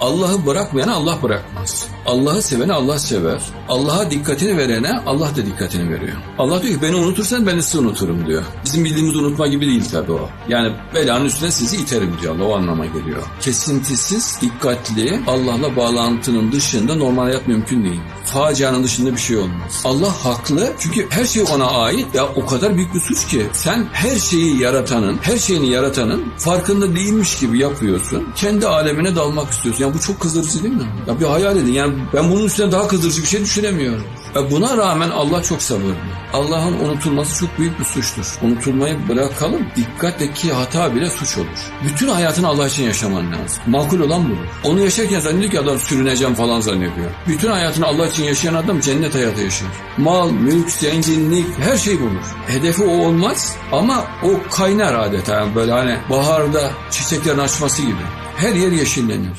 Allah'ı bırakmayana Allah bırakmaz. Allah'ı sevene Allah sever. Allah'a dikkatini verene Allah da dikkatini veriyor. Allah diyor ki beni unutursan ben sizi unuturum diyor. Bizim bildiğimiz unutma gibi değil tabii o. Yani belanın üstüne sizi iterim diyor Allah o anlama geliyor. Kesintisiz, dikkatli, Allah'la bağlantının dışında normal hayat mümkün değil. Facianın dışında bir şey olmaz. Allah haklı çünkü her şey ona ait. Ya o kadar büyük bir suç ki sen her şeyi yaratanın, her şeyini yaratanın farkında değilmiş gibi yapıyorsun. Kendi alemine dalmak istiyorsun. Ya bu çok kızdırıcı değil mi? Ya bir hayal edin. Yani ben bunun üstüne daha kızdırıcı bir şey düşünemiyorum. Buna rağmen Allah çok sabırlı. Allah'ın unutulması çok büyük bir suçtur. Unutulmayı bırakalım. Dikkatteki hata bile suç olur. Bütün hayatını Allah için yaşaman lazım. Makul olan budur. Onu yaşarken zannediyor ki adam sürüneceğim falan zannediyor. Bütün hayatını Allah için yaşayan adam cennet hayatı yaşar. Mal, mülk, zenginlik her şey bulur. Hedefi o olmaz ama o kaynar adeta. Yani böyle hani baharda çiçeklerin açması gibi. Her yer yeşillenir.